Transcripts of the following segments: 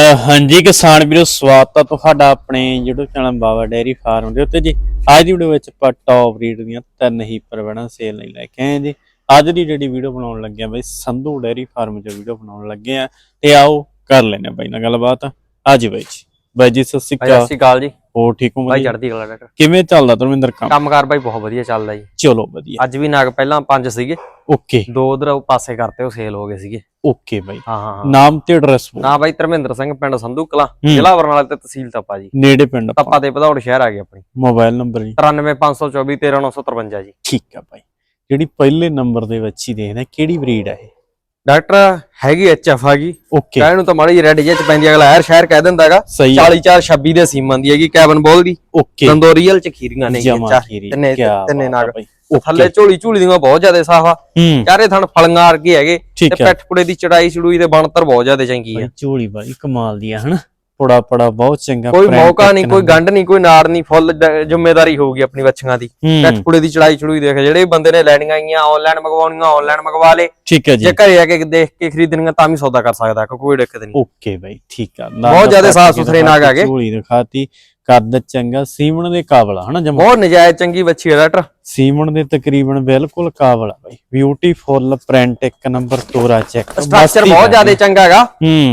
ਹਾਂਜੀ, ਕਿਸਾਨ ਵੀਰੋ, ਸਵਾਗਤ ਹੈ ਤੁਹਾਡਾ ਆਪਣੇ YouTube channel Baba dairy farm ਦੇ ਉੱਤੇ ਜੀ। ਅੱਜ ਦੀ ਵੀਡੀਓ ਵਿੱਚ ਆਪਾਂ ਟੌਪ ਰੀਡ ਦੀਆਂ ਤਿੰਨ ਹੀ ਪਰਵਣਾ ਸੇਲ ਲਈ ਲੈ ਕੇ ਆਏ ਜੀ। ਅੱਜ ਦੀ ਜਿਹੜੀ ਵੀਡੀਓ ਬਣਾਉਣ ਲੱਗੇ ਆ ਬਈ, ਸੰਧੂ ਡੇਅਰੀ ਫਾਰਮ 'ਚ ਵੀਡੀਓ ਬਣਾਉਣ ਲੱਗੇ ਆ ਤੇ ਆਓ ਕਰ ਲੈਣੇ ਬਾਈ ਨਾਲ ਗੱਲਬਾਤ। ਅੱਜ ਬਾਈ ਜੀ। ਬਾਈ ਜੀ, ਸਤਿ ਸ਼੍ਰੀ ਅਕਾਲ। ਸਤਿ ਸ਼੍ਰੀ ਅਕਾਲ ਜੀ। ਹੋਰ ਠੀਕ ਹੋ ਵਧੀਆ? ਚੜ੍ਹਦੀ ਕਲਾ ਡਾਕਟਰ। ਕਿਵੇਂ ਚੱਲਦਾ ਧਰਮਿੰਦਰ ਕੰਮ? ਕੰਮਕਾਰ ਭਾਈ ਬਹੁਤ ਵਧੀਆ ਚੱਲਦਾ ਜੀ। ਚਲੋ ਵਧੀਆ। ਅੱਜ ਵੀ ਨਾਗ ਪਹਿਲਾਂ ਪੰਜ ਸੀਗੇ। ਓਕੇ। ਦੋ ਉਧਰ ਉਹ ਪਾਸੇ ਕਰਤੇ ਉਹ ਸੇਲ ਹੋ ਗਏ ਸੀਗੇ। ਓਕੇ ਬਾਈ। ਹਾਂ ਹਾਂ ਨਾਮ ਤੇ ਐਡਰੈਸ ਨਾ ਭਾਈ ਧਰਮਿੰਦਰ ਸਿੰਘ ਪਿੰਡ ਸੰਧੂ ਕਲਾਂ। ਜ਼ਿਲ੍ਹਾ ਬਰਨਾਲਾ ਤੇ ਤਹਿਸੀਲ ਤਪਾ ਜੀ। ਨੇੜੇ ਪਿੰਡ ਤਪਾ। ਤੇ ਭਦੌੜ ਸ਼ਹਿਰ ਆ ਗਈ ਆਪਣੀ। ਮੋਬਾਈਲ ਨੰਬਰ ਜੀ। 93524 13953 ਜੀ। ਠੀਕ ਆ ਬਾਈ। ਜਿਹੜੀ ਪਹਿਲੇ ਨੰਬਰ ਦੇ ਵਿੱਚ ਹੀ ਦੇਖਦੇ ਕਿਹੜੀ ਬਰੀਡ ਆ ਇਹ? ਡਾਕਟਰ ਹੈਗੀ ਐਚਐਫ ਆ ਗਈ। ਓਕੇ ਕਹਿਣ ਨੂੰ ਤਾਂ ਮਾੜੀ ਰੈਡ ਜੇ ਚ ਪੈਂਦੀ ਅਗਲਾ ਹਰ ਸ਼ਹਿਰ ਕਹਿ ਦਿੰਦਾ ਹੈਗਾ ਸਹੀ ਆ। 44 26 ਦੇ ਸੀਮਨ ਦੀ ਹੈਗੀ ਕੈਬਨ ਬੋਲ ਦੀ। ਓਕੇ ਦੰਦੋਰੀਅਲ ਚ ਖੀਰੀਆਂ ਨੇ ਤਿੰਨੇ ਤਿੰਨੇ ਨਾਗ। ਥੱਲੇ ਝੋਲੀ ਝੂਲੀ ਦੀਆਂ ਬਹੁਤ ਜ਼ਿਆਦਾ ਸਾਫ਼ ਆ। ਚਾਰੇ ਥਣ ਫਲੀਆਂ ਵਰਗੇ ਹੈਗੇ। ਤੇ ਠੀਕ ਹੈ ਪੈਠ ਪੁੜੇ ਦੀ ਚੜਾਈ ਚੜੂਈ ਤੇ ਬਣਤਰ ਬਹੁਤ ਜ਼ਿਆਦਾ ਚੰਗੀ ਆ। ਝੋਲੀ ਬਾਈ ਕਮਾਲ ਦੀ ਆ ਹਨਾ? ਪੜਾ ਪੜਾ ਬਹੁਤ ਚੰਗਾ ਕੋਈ ਮੌਕਾ ਨਹੀਂ ਕੋਈ। ਗੰਢ ਨਹੀਂ ਕੋਈ ਨਾੜ ਨਹੀਂ ਫੁੱਲ ਜ਼ਿੰਮੇਵਾਰੀ ਹੋਊਗੀ ਆਪਣੀ ਬੱਚੀਆਂ ਦੀ। ਪੁੜੇ ਦੀ ਚੜਾਈ ਚੜੂਈ ਦੇਖ ਜਿਹੜੇ ਬੰਦੇ ਨੇ ਲੈਣੀਆਂ ਆਈਆਂ ਆਨਲਾਈਨ ਮੰਗਵਾਉਣੀਆਂ ਆਨਲਾਈਨ ਮੰਗਵਾ ਲੇ। ਠੀਕ ਹੈ ਜੀ। ਜੇ ਘਰੇ ਆ ਕੇ ਦੇਖ ਕੇ ਖਰੀਦਣੀਆਂ ਤਾਂ ਵੀ ਸੌਦਾ ਕਰ ਸਕਦਾ ਕੋਈ ਦਿੱਕਤ ਨਹੀਂ। ਓਕੇ ਬਾਈ ਠੀਕ ਆ। ਬਹੁਤ ਜ਼ਿਆਦਾ ਸਾਫ਼ ਸੁਥਰੇ ਨਾਗ ਆ ਗਏ। ਝੋਲੀ ਦਿਖਾਤੀ। ਕੱਦ ਚੰਗਾ ਸੀਮਣ ਦੇ ਕਾਬਲ ਆ ਹਨਾ ਜਮਾ? ਬਹੁਤ ਨਜਾਇਜ਼ ਚੰਗੀ ਬੱਚੀ ਹੈ ਡਾਕਟਰ। ਸੀਮਣ ਦੇ ਤਕਰੀਬਨ ਬਿਲਕੁਲ ਕਾਬਲ ਆ ਬਾਈ। ਬਿਊਟੀਫੁਲ ਪ੍ਰਿੰਟ ਇੱਕ ਨੰਬਰ ਤੋਰਾ ਚੈੱਕ ਸਟਰਕਚਰ ਬਹੁਤ ਜ਼ਿਆਦਾ ਚੰਗਾ ਹੈਗਾ।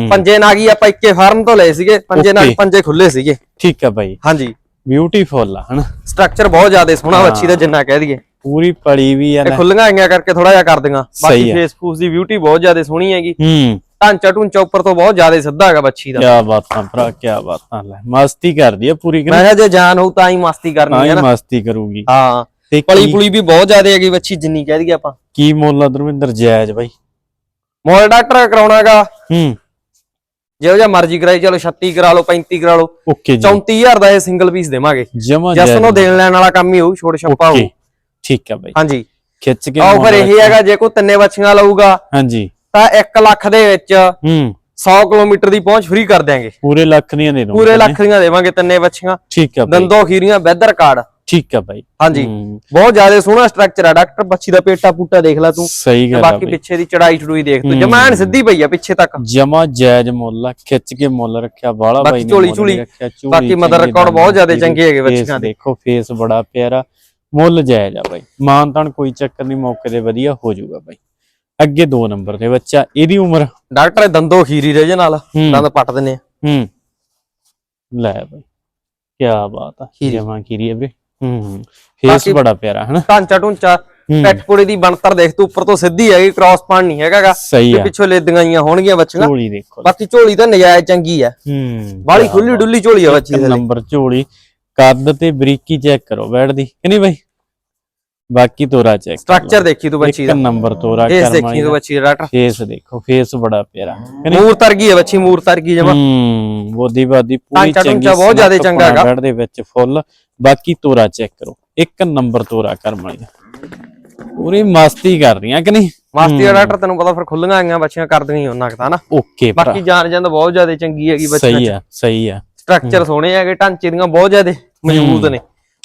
ਪੰਜੇ ਨਾਗੀ ਆਪਾਂ ਇੱਕੇ ਫਾਰਮ ਤੋਂ ਲਏ ਸੀਗੇ ਪੰਜੇ Okay. ਪੰਜੇ ਖੁੱਲੇ ਸੀਗੇ। ਠੀਕ ਆ ਬਾਈ। ਹਾਂਜੀ। ਬਿਊਟੀਫੁਲ ਆ ਹਨਾ? ਸਟਰਕਚਰ ਬਹੁਤ ਜ਼ਿਆਦਾ ਸੋਹਣਾ ਬੱਚੀ ਦਾ ਜਿੰਨਾ ਕਹਿ ਦਈਏ। ਪੂਰੀ ਪੜੀ ਵੀ ਆ ਨਾ। ਖੁੱਲੀਆਂ ਆਈਆਂ ਕਰਕੇ ਥੋੜਾ ਜਿਹਾ ਕਰ ਦਿਆਂ। ਸਹੀ ਬਾਕੀ। ਫੇਸ ਫੂਸ ਦੀ ਬਿਊਟੀ ਬਹੁਤ ਜ਼ਿਆਦਾ ਸੋਹਣੀ ਹੈਗੀ। ਹੂੰ। ਢਾਂਚਾ ਢੂੰਚਾ ਉੱਪਰ ਤੋਂ ਬਹੁਤ ਜ਼ਿਆਦਾ ਸਿੱਧਾ ਹੈਗਾ ਬੱਚੀ ਦਾ। ਕਿਆ ਬਾਤਾਂ ਭਰਾ ਕਿਆ ਬਾਤਾਂ ਲੈ। ਮਸਤੀ ਕਰਦੀ ਆ ਪੂਰੀ ਕਿ ਮੈਂ ਕਿਹਾ ਜੇ ਜਾਨ ਹੋਊ ਤਾਂ ਹੀ ਮਸਤੀ ਕਰਨੀ ਹੀ ਹੈ ਨਾ। ਮਸਤੀ ਕਰੂਗੀ। ਹਾਂ। ਤੇ ਪਲੀ ਕੀ- ਪੁਲੀ ਵੀ ਬਹੁਤ ਜ਼ਿਆਦਾ ਹੈਗੀ ਬੱਚੀ ਜਿੰਨੀ ਕਹਿ ਦਈਏ ਆਪਾਂ। ਕੀ ਮੁੱਲ ਆ ਧਰਮਿੰਦਰ? ਜਾਇਜ਼ ਬਾਈ। Mall doctor ਕਰਾਉਣਾਗਾ। ਹੂੰ। ਜਿਹੋ ਜਿਹਾ ਮਰਜ਼ੀ ਕਰਾਈ ਚਲੋ 36 ਕਰਾ ਲਓ 35 ਕਰਾ ਲਓ। ਓਕੇ ਜੀ। 34000 ਦਾ ਇਹ ਸਿੰਗਲ ਪੀਸ ਦੇਵਾਂਗੇ। ਜਮਾ ਜਸ ਨੂੰ ਦੇਣ ਲੈਣ ਵਾਲਾ ਕੰਮ ਹੀ ਹੋਊ ਛੋੜ ਛੱਪਾ ਹੋਊ। ਠੀਕ ਆ ਬਾਈ। ਹਾਂਜੀ। ਖਿੱਚ ਕੇ ਆਫਰ ਮੁੱਲ ਇਹ ਹੈਗਾ ਜੇ ਕੋਈ ਤਿੰਨੇ ਬੱਚੀਆਂ ਲਊਗਾ। ਹਾਂਜੀ। ਤਾਂ 1 ਲੱਖ ਦੇ ਵਿੱਚ ਹੂੰ। 100 ਕਿਲੋਮੀਟਰ ਦੀ ਪਹੁੰਚ ਫ੍ਰੀ ਕਰ ਦਿਆਂਗੇ। ਪੂਰੇ ਲੱਖ ਦੀਆਂ ਦੇ ਦੋ ਪੂਰੇ ਲੱਖ ਦੀਆਂ ਦੇਵਾਂਗੇ ਤਿੰਨੇ ਬੱਚੀਆਂ। ਠੀਕ ਆ ਬਾਈ ਦੰਦੋ ਖੀਰੀਆਂ ਵੈਦਰ ਕਾਰਡ ਠੀਕ ਆ ਬਾਈ ਹਾਂਜੀ। ਬਹੁਤ ਜ਼ਿਆਦਾ ਸੋਹਣਾ ਸਟਰਕਚਰ ਆ। ਡਾਕਟਰ ਬੱਚੀ ਦਾ ਪੇਟਾ ਪੂਟਾ ਦੇਖ ਲੈ ਤੂੰ। ਸਹੀ ਗੱਲ ਆ ਬਾਕੀ ਪਿੱਛੇ ਦੀ ਚੜਾਈ ਚੜੂਈ ਦੇਖ ਤੂੰ। ਜਮਾਨ ਸਿੱਧੀ ਪਈ ਆ ਪਿੱਛੇ ਤੱਕ। ਜਮਾ ਜਾਇਜ਼ ਮੁੱਲ ਆ। ਖਿੱਚ ਕੇ ਮੁੱਲ ਰੱਖਿਆ ਬਾਲਾ ਬਾਈ ਨੇ ਝੋਲੀ ਝੂਲੀ, ਬਾਕੀ ਮਦਰ ਰਿਕਾਰਡ ਬਹੁਤ ਜ਼ਿਆਦਾ ਚੰਗੇ ਹੈਗੇ ਬੱਚਿਆਂ ਦੇ। ਦੇਖੋ ਫੇਸ ਬੜਾ ਪਿਆਰਾ। ਮੁੱਲ ਜਾਇਜ਼ ਆ ਬਾਈ ਮਾਨ ਤਾਨ ਕੋਈ ਚੱਕਰ ਨਹੀਂ ਮੌਕੇ ਤੇ ਵਧੀਆ ਹੋ ਜਾਊਗਾ ਬਾਈ ਅੱਗੇ 2 ਨੰਬਰ ਤੇ ਬੱਚਾ ਇਹਦੀ ਉਮਰ? ਡਾਕਟਰ ਇਹ ਦੰਦੋ ਖੀਰੀ ਰਹੇ ਜੇ ਨਾਲ ਹੂੰ। ਦੰਦ ਪੱਟ ਦਿੰਨੇ ਆ। ਹੂੰ। ਲੈ ਬਾਈ ਕੀ ਬਾਤ ਆ ਖੀਰੀ। ਜਮਾ ਖੀਰੀ ਹੈ ਵੀਰੇ। ਹੂੰ ਫੇਸ ਬਾਕੀ- ਬੜਾ ਪਿਆਰਾ ਹਨਾ? ਢਾਂਚਾ ਢੂੰਚਾ ਹੂੰ, ਪੈਟਪੁੜੇ ਦੀ ਬਣਤਰ ਦੇਖ ਤੂੰ ਉੱਪਰ ਤੋਂ ਸਿੱਧੀ ਹੈਗੀ ਕ੍ਰਾਸ ਪਾਣ ਨਹੀਂ ਹੈਗਾਗਾ ਸਹੀ ਆ। ਪਿੱਛੋਂ ਲੇਦੀਆਂ ਆਈਆਂ ਹੋਣਗੀਆਂ ਬੱਚੀਆਂ। ਝੋਲੀ ਦੇਖੋ। ਬਾਕੀ ਝੋਲੀ ਤਾਂ ਨਜਾਇਜ਼ ਚੰਗੀ ਆ। ਹੂੰ ਬਾਲੀ ਖੁੱਲੀ। ਡੁੱਲੀ ਝੋਲੀ ਆ ਬੱਚੀ ਦੇ। ਨੰਬਰ ਝੋਲੀ ਕੱਦ ਤੇ ਬਰੀਕੀ ਚੈੱਕ ਕਰੋ ਬੈਠਦੀ ਕਿ ਨਹੀਂ ਬਾਈ? ਬਾਕੀ ਤੋਰਾ ਚੈੱਕ ਸਟਰਕਚਰ ਦੇਖੀ ਤੂੰ ਬੱਚੀ ਇੱਕ ਦਾ। ਨੰਬਰ ਤੋਰਾ ਫੇਸ ਕਰਮ ਦੇਖੀ ਤੂੰ ਬੱਚੀ ਦਾ ਡਾਕਟਰ। ਫੇਸ ਦੇਖੋ ਫੇਸ ਬੜਾ ਪਿਆਰਾ। ਕਿ ਨਹੀਂ ਮੂਰ ਤਰਗੀ ਹੈ ਬੱਚੀ ਮੂਰ ਤਰਗੀ ਜਮਾ। ਹੂੰ ਬੋਦੀ ਬਾਦੀ ਪੂਰੀ ਚੰਗੀ ਬਹੁਤ ਜ਼ਿਆਦਾ ਚੰਗਾ ਹੈਗਾ। ਬੈਡ ਦੇ ਵਿੱਚ ਫੁੱਲ। ਬਾਕੀ ਤੋਰਾ ਚੈੱਕ ਕਰੋ। ਇੱਕ ਨੰਬਰ ਤੋਰਾ ਕਰਮ ਵਾਲੀ ਦਾ। ਪੂਰੀ ਮਸਤੀ ਕਰ ਰਹੀਆਂ ਕਿ ਨਹੀਂ? ਮਾਸਤੀ ਦਾ ਡਾਕਟਰ ਤੈਨੂੰ ਪਤਾ ਫਿਰ ਖੁੱਲੀਆਂ ਆਈਆਂ ਬੱਚੀਆਂ ਕਰਦੀਆਂ ਉਹਨਾਂ ਕਦਾ ਨਾ। ਓਕੇ ਬਾਕੀ ਜਾਨ ਜਾਂਦਾ ਬਹੁਤ ਜ਼ਿਆਦਾ ਚੰਗੀ ਹੈਗੀ ਬੱਚੀ ਸਹੀ ਆ ਸਹੀ ਆ। ਸਟਰਕਚਰ ਸੋਹਣੇ ਹੈਗੇ ਢਾਂਚੇ ਦੀਆਂ ਬਹੁਤ ਜ਼ਿਆਦਾ ਮਜ਼ਬੂਤ ਨੇ।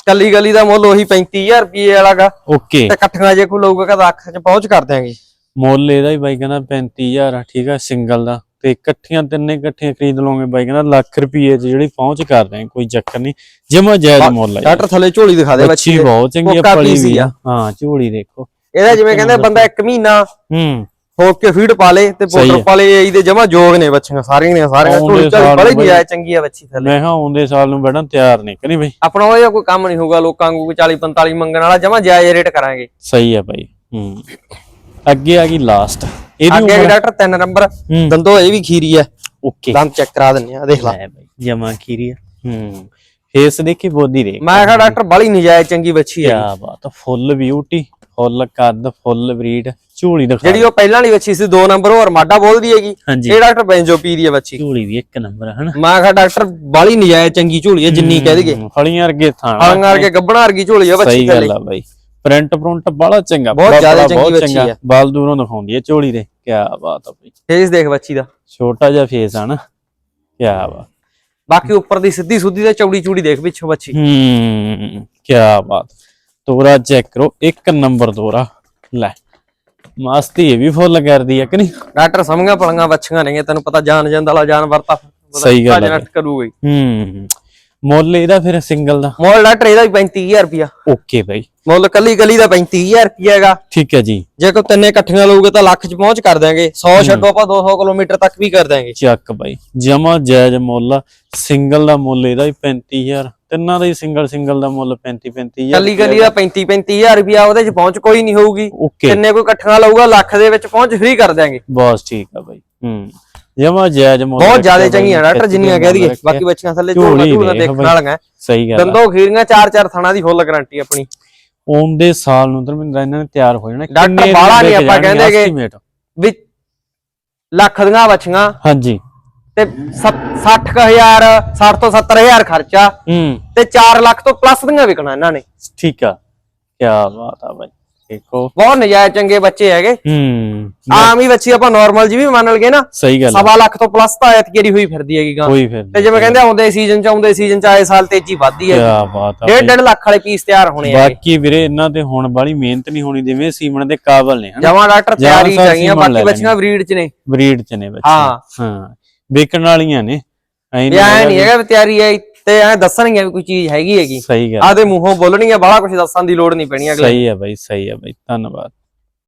ਕੱਲੀ ਗਲੀ ਦਾ ਮੁੱਲ ਉਹੀ 35000 ਰੁਪਏ ਵਾਲਾਗਾ। ਓਕੇ। ਤੇ ਇਕੱਠੀਆਂ ਜੇ ਕੋਈ ਲਊਗਾ ਕਦਾ ਅੱਖ 'ਚ ਪਹੁੰਚ ਕਰ ਦਿਆਂਗੇ। ਮੁੱਲ ਇਹਦਾ ਹੀ ਬਾਈ ਕਹਿੰਦਾ 35000 ਆ ਠੀਕ ਆ ਸਿੰਗਲ ਦਾ। ਤੇ ਇਕੱਠੀਆਂ ਤਿੰਨੇ ਇਕੱਠੀਆਂ ਖਰੀਦ ਲਓਗੇ ਬਾਈ ਕਹਿੰਦਾ ਲੱਖ ਰੁਪਏ 'ਚ ਜਿਹੜੀ ਪਹੁੰਚ ਕਰਦੇ ਆ ਕੋਈ ਚੱਕਰ ਨਹੀਂ। ਜਮਾ ਜਾਇਜ਼ ਮੁੱਲ ਹੈ ਡਾਕਟਰ ਥੱਲੇ ਝੋਲੀ ਦਿਖਾ ਦੇ ਬੱਚੀ। ਬਹੁਤ ਚੰਗੀ ਆ ਪਲੀ ਵੀ ਆ। ਹਾਂ ਝੋਲੀ ਦੇਖੋ। ਇਹਦਾ ਜਿਵੇਂ ਕਹਿੰਦੇ ਬੰਦਾ ਇੱਕ ਮਹੀਨਾ ਹੂੰ। ਹੋ ਕੇ ਫੀਡ ਪਾ ਲੇ ਤੇ ਸਹੀ ਪਾਊਡਰ ਹੈ। ਪਾ ਲੇ ਇਹਦੇ ਜਮਾ ਜੋਗ ਨੇ ਬੱਚੀਆਂ ਸਾਰੀਆਂ ਦੀਆਂ ਸਾਰੀਆਂ ਆਉਂਦੇ ਝੋਲੀ ਝਾਲੀ ਸਾਲ ਬੜੀ ਬਈ। ਜਾਇ ਚੰਗੀ ਆ ਬੱਚੀ ਥੱਲੇ। ਮੈਂ ਹਾਂ ਆਉਂਦੇ ਸਾਲ ਨੂੰ ਬੈਠਣ ਤਿਆਰ ਨਹੀਂ ਕਿ ਨਹੀਂ ਬਾਈ? ਆਪਣਾ ਉਹ ਜਿਹਾ ਕੋਈ ਕੰਮ ਨਹੀਂ ਹੋਊਗਾ ਲੋਕਾਂ ਨੂੰ ਕੋਈ 40 45 ਮੰਗਣ ਵਾਲਾ ਜਮਾ ਜਾਇਜ਼ ਰੇਟ ਕਰਾਂਗੇ। ਸਹੀ ਆ ਬਾਈ ਹੂੰ। ਅੱਗੇ ਆ ਗਈ ਲਾਸਟ ਇਹਦੀ ਅੱਗੇ ਉਮਰ ਡਾਕਟਰ ਤਿੰਨ ਨੰਬਰ। ਹੂੰ। ਦੰਦੋ ਇਹ ਵੀ ਖੀਰੀ ਆ ਓਕੇ। ਦੰਦ ਚੈੱਕ ਕਰਾ ਦਿੰਨੇ ਆ ਦੇਖ ਲੈ। ਲੈ ਬਾਈ ਜਮਾ ਖੀਰੀ ਆ। ਹੂੰ। ਫੇਸ ਦੇਖੀ ਬੋਦੀ ਦੇਖ। ਮੈਂ ਕਿਹਾ ਡਾਕਟਰ ਬੜੀ ਨਜਾਇਜ਼ ਚੰਗੀ ਬੱਚੀ ਕੀ ਆ ਬਾਤ ਫੁੱਲ ਬਿਊਟੀ ਫੁੱਲ ਕੱਦ ਫੁੱਲ ਬਰੀਡ ਝੋਲੀ ਦਿਖਾ ਜਿਹੜੀ ਉਹ ਪਹਿਲਾਂ ਵਾਲੀ ਬੱਚੀ ਸੀ ਦੋ ਨੰਬਰ ਹੋਰ ਮਾਡਾ ਬੋਲਦੀ ਹੈਗੀ। ਇਹ ਡਾਕਟਰ ਬੈਂਜੋ ਪੀ ਦੀ ਆ ਬੱਚੀ ਝੋਲੀ ਵੀ ਇੱਕ ਨੰਬਰ ਹੈ ਹਨਾ? ਮੈਂ ਕਿਹਾ ਡਾਕਟਰ ਬਾਲੀ ਨਜਾਇਜ਼ ਚੰਗੀ ਝੋਲੀ ਆ ਜਿੰਨੀ ਕਹਿ ਦਈਏ। ਹੂੰ, ਫਲੀਆਂ ਵਰਗੇ ਥਾਣ ਆਂਗਾਰ ਕੇ ਗੱਬਣਾ ਵਰਗੀ ਝੋਲੀ ਸਹੀ ਥੱਲੇ। ਗੱਲ ਆ ਬਾਈ। ਪ੍ਰਿੰਟ ਪ੍ਰਿੰਟ ਬੜਾ ਚੰਗਾ ਬਹੁਤ ਜ਼ਿਆਦਾ ਚੰਗੀ ਬੱਚੀ ਆ। ਬਾਲ ਦੂਰੋਂ ਦਿਖਾਉਂਦੀ ਹੈ ਝੋਲੀ ਦੇ। ਕੀ ਬਾਤ ਆ ਬਾਈ। ਫੇਸ ਦੇਖ ਬੱਚੀ ਦਾ। ਛੋਟਾ ਜਿਹਾ ਫੇਸ ਆ ਨਾ। ਕੀ ਬਾਤ। ਬਾਕੀ ਉੱਪਰ ਦੀ ਸਿੱਧੀ ਸੁੱਧੀ ਤੇ ਚੌੜੀ ਚੂੜੀ ਦੇਖ ਪਿੱਛੋਂ ਬੱਚੀ ਹੂੰ ਕੀ ਬਾਤ। ਤੋਰਾ ਚੈੱਕ ਕਰੋ ਇੱਕ ਨੰਬਰ ਤੋਰਾ। ਲੈ ਮਸਤੀ ਇਹ ਵੀ ਫੁੱਲ ਕਰਦੀ ਆ ਕਿ ਨਹੀਂ? ਡਾਕਟਰ ਸਮਝਾ ਪਲੀਆਂ ਬੱਚੀਆਂ ਨੇਗੀਆਂ ਤੈਨੂੰ ਪਤਾ ਜਾਨ ਜਾਂਦਾ ਵਾਲਾ ਜਾਨਵਰ ਤਾਂ ਸਹੀ ਗੱਲ ਹੈ ਕਰੂਗਾ ਹੀ। ਹੂੰ ਮੁੱਲ ਇਹਦਾ ਫਿਰ ਸਿੰਗਲ ਦਾ? ਮੋਲ ਡਾਕਟਰ ਇਹਦਾ ਵੀ 35000 ਰੁਪਿਆ ਓਕੇ ਬਾਈ। ਮੁੱਲ ਕੱਲੀ ਕੱਲੀ ਦਾ 35000 ਰੁਪਿਆ ਹੈਗਾ। ਠੀਕ ਹੈ ਜੀ। ਜੇ ਕੋਈ ਤਿੰਨੇ ਇਕੱਠੀਆਂ ਲਊਗੇ ਤਾਂ ਲੱਖ ਚ ਪਹੁੰਚ ਕਰ ਦਾਂਗੇ 100 ਛੱਡੋ ਆਪਾਂ 200 ਕਿਲੋਮੀਟਰ ਤੱਕ ਵੀ ਕਰ ਦਾਂਗੇ ਚੱਕ ਬਾਈ। ਜਮਾ ਜਾਇਜ਼ ਮੁੱਲ ਸਿੰਗਲ ਦਾ ਮੁੱਲ ਇਹਦਾ ਵੀ 35000 ਤਿੰਨਾਂ ਦਾ ਹੀ ਸਿੰਗਲ ਸਿੰਗਲ ਦਾ ਮੁੱਲ 35 35000 ਕੱਲੀ ਕੱਲੀ ਦਾ 35 35000 ਰੁਪਿਆ ਉਹਦੇ ਚ ਪਹੁੰਚ ਕੋਈ ਨਹੀਂ ਹੋਊਗੀ। ਓਕੇ ਤਿੰਨੇ ਕੋਈ ਇਕੱਠੀਆਂ ਲਊਗਾ ਲੱਖ ਦੇ ਵਿੱਚ ਪਹੁੰਚ ਫ੍ਰੀ ਕਰ ਦਾਂਗੇ ਬਸ ਠੀਕ ਆ ਬਾਈ। ਹੂੰ। ਜਮਾ ਜਾਇਜ਼ ਮੁੱਲ ਬਹੁਤ ਜ਼ਿਆਦਾ ਰੱਖਿਆ ਬਾਈ, ਚੰਗੀਆਂ ਡਾਕਟਰ ਜਿੰਨੀਆਂ ਕਹਿ ਦਈਏ। ਰੱਖਿਆ। ਬਾਕੀ ਬੱਚੀਆਂ ਥੱਲੇ ਝੋਲੀ ਝੋਲਾ ਵੇਖ ਦੇਖਣ ਬਾਈ। ਵਾਲੀਆਂ। ਸਹੀ ਗੱਲ ਆ। ਦੰਦੋਂ ਖੀਰੀਆਂ ਚਾਰ ਚਾਰ ਥਣਾ ਦੀ ਫੁੱਲ ਗਾਰੰਟੀ ਆਪਣੀ। ਆਉਂਦੇ ਸਾਲ ਨੂੰ ਧਰਮਿੰਦਰ ਇਹਨਾਂ ਨੇ ਤਿਆਰ ਹੋ ਜਾਣਾ। ਡਾਕਟਰ ਕਿੰਨੇ ਬਾਹਲਾ ਨੀ ਆਪਾਂ ਕਹਿੰਦੇ estimate? ਵੀ ਲੱਖ ਦੀਆਂ ਬੱਚੀਆਂ। ਹਾਂਜੀ। ਤੇ 60000 60 ਤੋਂ 70000 ਖਰਚਾ ਹੂੰ। ਤੇ 4 ਲੱਖ ਤੋਂ ਪਲੱਸ ਦੀਆਂ ਵਿਕਣਾ ਇਹਨਾਂ ਨੇ। ਠੀਕ ਆ। ਕੀ ਬਾਤ ਆ ਬਾਈ। ਦੇਖੋ। ਬਹੁਤ ਨਜਾਇਜ਼ ਚੰਗੇ ਬੱਚੇ ਹੈਗੇ। ਹੂੰ। ਆਮ ਹੀ ਬੱਚੀ ਆਪਾਂ ਨਾਰਮਲ ਜੀ ਵੀ ਮੰਨ ਲਗੇ ਨਾ ਸਹੀ ਗੱਲ ਸਵਾ ਲੱਖ ਤੋਂ ਪਲੱਸ ਤਾਂ ਐਤਕੀ ਹੋਈ ਫਿਰਦੀ ਹੈਗੀ ਗਾਂ। ਤੇ ਜਿਵੇਂ ਕਹਿੰਦੇ ਆਉਂਦੇ ਸੀਜ਼ਨ ਚ ਆਉਂਦੇ ਸੀਜ਼ਨ ਚ ਆਏ ਸਾਲ ਤੇਜ਼ੀ ਵੱਧਦੀ ਕੀ ਹੈ ਬਾਤ ਆ ਡੇਢ ਬਾਈ। ਡੇਢ ਲੱਖ ਵਾਲੇ ਪੀਸ ਤਿਆਰ ਹੋਣੇ ਆ ਬਾਕੀ ਵੀਰੇ ਇਹਨਾਂ ਤੇ ਹੁਣ ਬਾਲੀ ਮਿਹਨਤ ਨਹੀਂ ਹੋਣੀ ਜਿਵੇਂ ਸੀਮਣ ਦੇ ਕਾਬਲ ਨੇ ਜਮਾ ਡਾਕਟਰ ਤਿਆਰੀ ਚਾਹੀਆਂ ਬਾਕੀ ਬੱਚੀਆਂ ਬਰੀਡ ਚ ਨੇ। ਬਰੀਡ ਚ ਨੇ ਬੱਚੇ। ਹਾਂ। ਹਾਂ। ਵਿਕਣ ਵਾਲੀਆਂ ਨੇ। ਐਂ ਵੀ ਐ ਨਹੀਂ ਹੈਗਾ ਵੀ ਤਿਆਰੀ ਹੈ ਤੇ ਐ ਦੱਸਣਗੇ ਵੀ ਕੋਈ ਚੀਜ਼ ਹੈਗੀ ਹੈਗੀ। ਸਹੀ ਗੱਲ। ਆਦੇ ਮੂੰਹੋਂ ਬੋਲਣੀਆਂ ਬਾਹਲਾ ਕੁਝ ਦੱਸਣ ਦੀ ਲੋੜ ਨਹੀਂ ਪੈਣੀ ਅਗਲੇ ਸਹੀ ਹੈ ਬਾਈ ਸਹੀ ਹੈ ਬਾਈ ਧੰਨਵਾਦ।